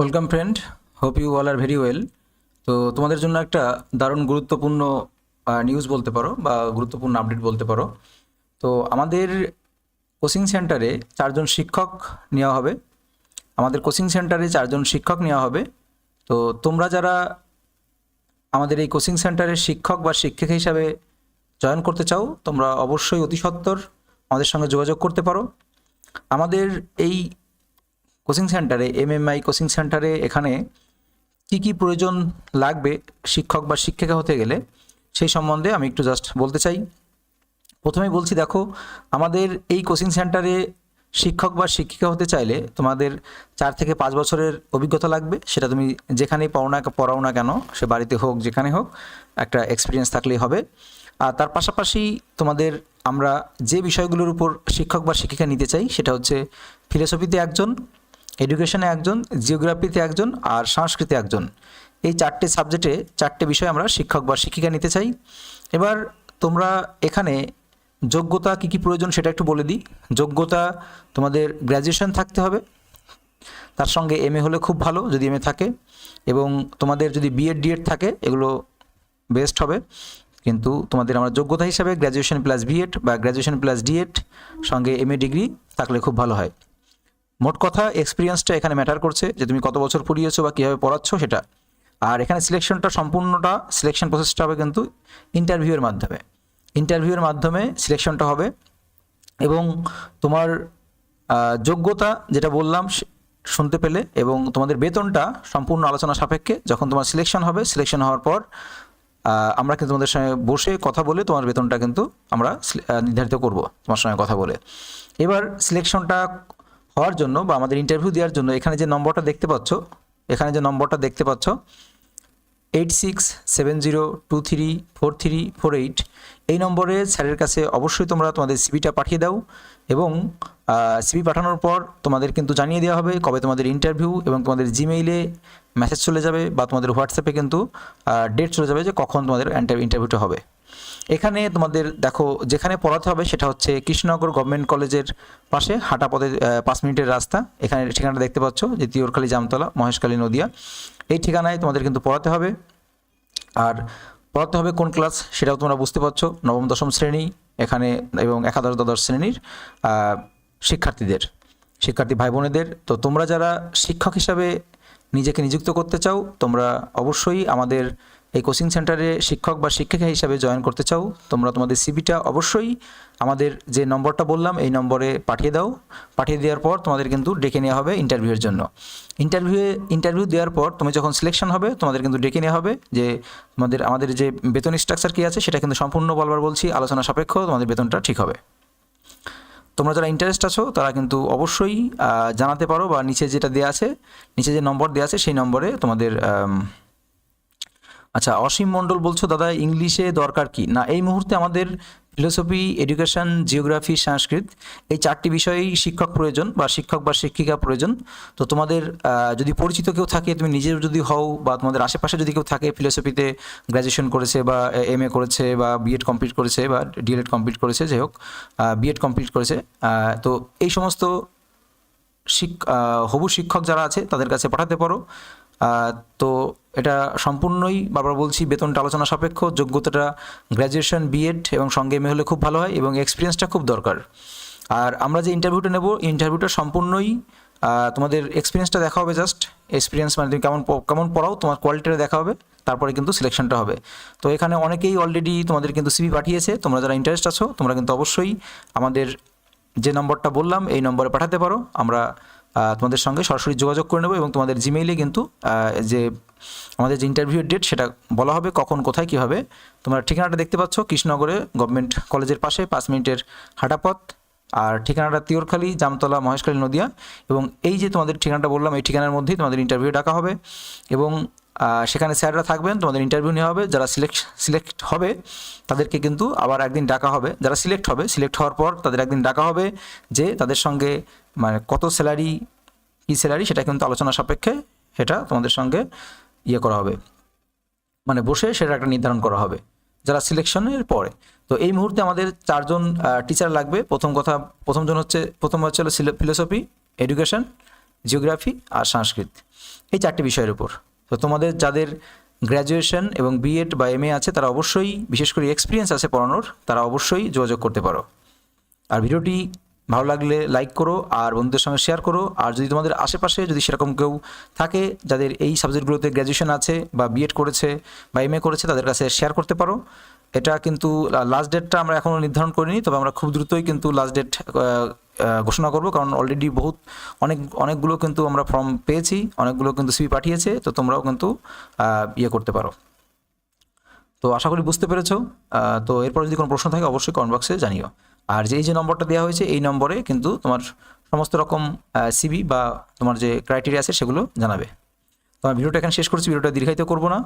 Welcome friend hope you all are very well তো তোমাদের জন্য একটা দারুণ গুরুত্বপূর্ণ নিউজ বলতে পারো বা গুরুত্বপূর্ণ আপডেট বলতে পারো। তো আমাদের কোচিং সেন্টারে চারজন শিক্ষক নেওয়া হবে। আমাদের কোচিং সেন্টারে চারজন শিক্ষক নেওয়া হবে। তো তোমরা যারা আমাদের এই কোচিং সেন্টারের শিক্ষক বা শিক্ষিকা হিসাবে জয়েন করতে চাও, তোমরা অবশ্যই অতি সত্বর আমাদের সঙ্গে যোগাযোগ করতে পারো। আমাদের এই কোচিং সেন্টারে, এমএমআই কোচিং সেন্টারে এখানে কি কি প্রয়োজন লাগবে শিক্ষক বা শিক্ষিকা হতে গেলে, সেই সম্বন্ধে আমি একটু জাস্ট বলতে চাই। প্রথমেই বলছি, দেখো, আমাদের এই কোচিং সেন্টারে শিক্ষক বা শিক্ষিকা হতে চাইলে তোমাদের চার থেকে পাঁচ বছরের অভিজ্ঞতা লাগবে। সেটা তুমি যেখানেই পড়ো না, পড়াও না কেন, সে বাড়িতে হোক, যেখানে হোক, একটা এক্সপিরিয়েন্স থাকলেই হবে। আর তার পাশাপাশি তোমাদের আমরা যে বিষয়গুলোর উপর শিক্ষক বা শিক্ষিকা নিতে চাই, সেটা হচ্ছে ফিলোসফিতে একজন এডুকেশনে একজন জিওগ্রাফিতে একজন আর সংস্কৃতে একজন। এই চারটে সাবজেক্টে চারটে বিষয় আমরা শিক্ষক বা শিক্ষিকা নিতে চাই। এবার তোমরা এখানে যোগ্যতা কী কী প্রয়োজন সেটা একটু বলে দিই। যোগ্যতা, তোমাদের গ্র্যাজুয়েশন থাকতে হবে। তার সঙ্গে এম হলে খুব ভালো যদি এম থাকে। এবং তোমাদের যদি বিএড ডিএড থাকে, এগুলো বেস্ট হবে। কিন্তু তোমাদের আমরা যোগ্যতা হিসাবে গ্র্যাজুয়েশন প্লাস বিএড বা গ্র্যাজুয়েশন প্লাস ডিএড সঙ্গে এম ডিগ্রি থাকলে খুব ভালো হয়। মোট কথা এক্সপিরিয়েন্সটা এখানে ম্যাটার করছে যে তুমি কত বছর পড়িয়েছো বা কীভাবে পড়াচ্ছ সেটা। আর এখানে সিলেকশনটা সম্পূর্ণটা সিলেকশন প্রসেসটা হবে কিন্তু ইন্টারভিউয়ের মাধ্যমে। ইন্টারভিউয়ের মাধ্যমে সিলেকশনটা হবে এবং তোমার যোগ্যতা যেটা বললাম শুনতে পেলে এবং তোমাদের বেতনটা সম্পূর্ণ আলোচনা সাপেক্ষে যখন তোমার সিলেকশন হবে সিলেকশন হওয়ার পর আমরা কিন্তু তোমাদের সঙ্গে বসে কথা বলে তোমার বেতনটা কিন্তু আমরা নির্ধারিত করব তোমার সঙ্গে কথা বলে। এবার সিলেকশনটা হওয়ার জন্য বা আমাদের ইন্টারভিউ দেওয়ার জন্য এখানে যে নম্বরটা দেখতে পাচ্ছ, এখানে যে নম্বরটা দেখতে পাচ্ছ eight six seven zero two three four three four eight এই নম্বরে স্যারের কাছে অবশ্যই তোমরা তোমাদের সিবিটা পাঠিয়ে দাও এবং সিবি পাঠানোর পর তোমাদের কিন্তু জানিয়ে দেওয়া হবে কবে তোমাদের ইন্টারভিউ এবং তোমাদের জিমেইলে মেসেজ চলে যাবে বা তোমাদের হোয়াটসঅ্যাপে কিন্তু ডেট চলে যাবে যে কখন তোমাদের ইন্টারভিউটা হবে। এখানে তোমাদের, দেখো, যেখানে পড়াতে হবে সেটা হচ্ছে কৃষ্ণনগর গভর্নমেন্ট কলেজের পাশে হাঁটা পথে পাঁচ মিনিটের রাস্তা। এখানে ঠিকানাটা দেখতে পাচ্ছ, যে তিওরখালী জামতলা, মহেশখালী নদিয়া। এই ঠিকানায় তোমাদের কিন্তু পড়াতে হবে। আর পড়াতে হবে কোন ক্লাস সেটাও তোমরা বুঝতে পারছ, নবম, দশম শ্রেণি, এখানে এবং একাদশ, দ্বাদশ শ্রেণির শিক্ষার্থীদের, শিক্ষার্থী ভাই বোনেদের তো তোমরা যারা শিক্ষক হিসাবে নিজেকে নিযুক্ত করতে চাও, তোমরা অবশ্যই আমাদের এই কোচিং সেন্টারে শিক্ষক বা শিক্ষিকা হিসাবে জয়েন করতে চাও, তোমরা তোমাদের সিবিটা অবশ্যই আমাদের যে নম্বরটা বললাম, এই নম্বরে পাঠিয়ে দাও। পাঠিয়ে দেওয়ার পর তোমাদের কিন্তু ডেকে নেওয়া হবে ইন্টারভিউয়ের জন্য। ইন্টারভিউয়ে ইন্টারভিউ দেওয়ার পর তুমি যখন সিলেকশন হবে, তোমাদের কিন্তু ডেকে নেওয়া হবে যে তোমাদের, আমাদের যে বেতন স্ট্রাকচার কী আছে, সেটা কিন্তু সম্পূর্ণ বলবার বলছি, আলোচনা সাপেক্ষ, তোমাদের বেতনটা ঠিক হবে। তোমরা যারা ইন্টারেস্ট আছো, তারা কিন্তু অবশ্যই জানাতে পারো বা নিচে যেটা দেওয়া আছে, নিচে যে নম্বর দেওয়া আছে, সেই নম্বরে তোমাদের আচ্ছা অসীম মণ্ডল বলছো, দাদা, ইংলিশে দরকার কি? না, এই মুহূর্তে আমাদের ফিলোসফি এডুকেশন জিওগ্রাফি সংস্কৃত, এই চারটি বিষয়েই শিক্ষক প্রয়োজন বা শিক্ষক বা শিক্ষিকা প্রয়োজন। তো তোমাদের যদি পরিচিত কেউ থাকে, তুমি নিজের যদি হও বা তোমাদের আশেপাশে যদি কেউ থাকে ফিলোসফিতে গ্র্যাজুয়েশন করেছে বা এম এ করেছে বা বিএড কমপ্লিট করেছে বা ডিএলএড কমপ্লিট করেছে, যাই হোক বিএড কমপ্লিট করেছে তো এই সমস্ত শিক হবু শিক্ষক যারা আছে, তাদের কাছে পাঠাতে পারো। তো এটা সম্পূর্ণই বারবার বলছি, বেতনটা আলোচনা সাপেক্ষ, যোগ্যতাটা গ্র্যাজুয়েশন বিএড এবং সঙ্গে এমএ হলে খুব ভালো হয় এবং এক্সপিরিয়েন্সটা খুব দরকার। আর আমরা যে ইন্টারভিউটা নেব ইন্টারভিউটা সম্পূর্ণই তোমাদের এক্সপিরিয়েন্সটা দেখা হবে জাস্ট এক্সপিরিয়েন্স মানে তুমি কেমন কেমন পড়াও, তোমার কোয়ালিটিটা দেখা হবে, তারপরে কিন্তু সিলেকশনটা হবে। তো এখানে অনেকেই অলরেডি তোমাদের কিন্তু সিভি পাঠিয়েছে, তোমরা যারা ইন্টারেস্ট আছো, তোমরা কিন্তু অবশ্যই আমাদের যে নম্বরটা বললাম, এই নম্বরে পাঠাতে পারো। আমরা তোমাদের সঙ্গে সরাসরি যোগাযোগ করে নেব এবং তোমাদের জিমেইলে কিন্তু যে আমাদের যে ইন্টারভিউর ডেট সেটা বলা হবে, কখন, কোথায়, কীভাবে। হবে তোমরা ঠিকানাটা দেখতে পাচ্ছ, কৃষ্ণনগরে গভর্নমেন্ট কলেজের পাশে, পাঁচ মিনিটের হাঁটাপথ। আর ঠিকানাটা তিয়রখালি, জামতলা, মহেশখালী, নদিয়া। এবং এই যে তোমাদের ঠিকানাটা বললাম, এই ঠিকানার মধ্যেই তোমাদের ইন্টারভিউ ডাকা হবে। এবং সেখানে স্যাররা থাকবেন, তোমাদের ইন্টারভিউ নেওয়া হবে, যারা সিলেক্ট সিলেক্ট হবে, তাদেরকে কিন্তু আবার একদিন ডাকা হবে। যারা সিলেক্ট হবে সিলেক্ট হওয়ার পর তাদের একদিন ডাকা হবে যে তাদের সঙ্গে মানে কত স্যালারি কী স্যালারি সেটা কিন্তু আলোচনা সাপেক্ষে সেটা তোমাদের সঙ্গে ইয়ে করা হবে। মানে বসে সেটা একটা নির্ধারণ করা হবে, যারা সিলেকশনের পরে। তো এই মুহূর্তে আমাদের চারজন টিচার লাগবে। প্রথম কথা প্রথমজন হচ্ছে, প্রথম হচ্ছে হলো ফিলোসফি এডুকেশন জিওগ্রাফি আর সংস্কৃত। এই চারটি বিষয়ের উপর। তো তোমাদের যাদের গ্র্যাজুয়েশন এবং বিএড বা এম আছে, তারা অবশ্যই, বিশেষ করে এক্সপিরিয়েন্স আছে পড়ানোর, তারা অবশ্যই যোগাযোগ করতে পারো। আর ভিডিওটি ভালো লাগলে লাইক করো, আর বন্ধুদের সঙ্গে শেয়ার করো, আর যদি তোমাদের আশেপাশে যদি সেরকম কেউ থাকে, যাদের এই সাবজেক্টগুলোতে গ্র্যাজুয়েশন আছে বা বিএড করেছে বা এম করেছে, তাদের কাছে শেয়ার করতে পারো। এটা কিন্তু লাস্ট ডেটটা আমরা এখনও নির্ধারণ করিনি, তবে আমরা খুব দ্রুতই কিন্তু লাস্ট ডেট ঘোষণা করব, কারণ অলরেডি বহুত অনেক, অনেকগুলো কিন্তু আমরা ফর্ম পেয়েছি, অনেকগুলো কিন্তু সিবি পাঠিয়েছে, তো তোমরাও কিন্তু ইয়ে করতে পারো। তো আশা করি বুঝতে পেরেছ তো এরপর যদি কোনো প্রশ্ন থাকে, অবশ্যই কমেন্ট বক্সে জানিও। আর যে, এই যে নম্বরটা দেওয়া হয়েছে, এই নম্বরে কিন্তু তোমার সমস্ত রকম সিবি বা তোমার যে ক্রাইটেরিয়া আছে, সেগুলো জানাবে। তো আমি ভিডিওটা এখানে শেষ করছি, ভিডিওটা দীর্ঘায়িত করব না।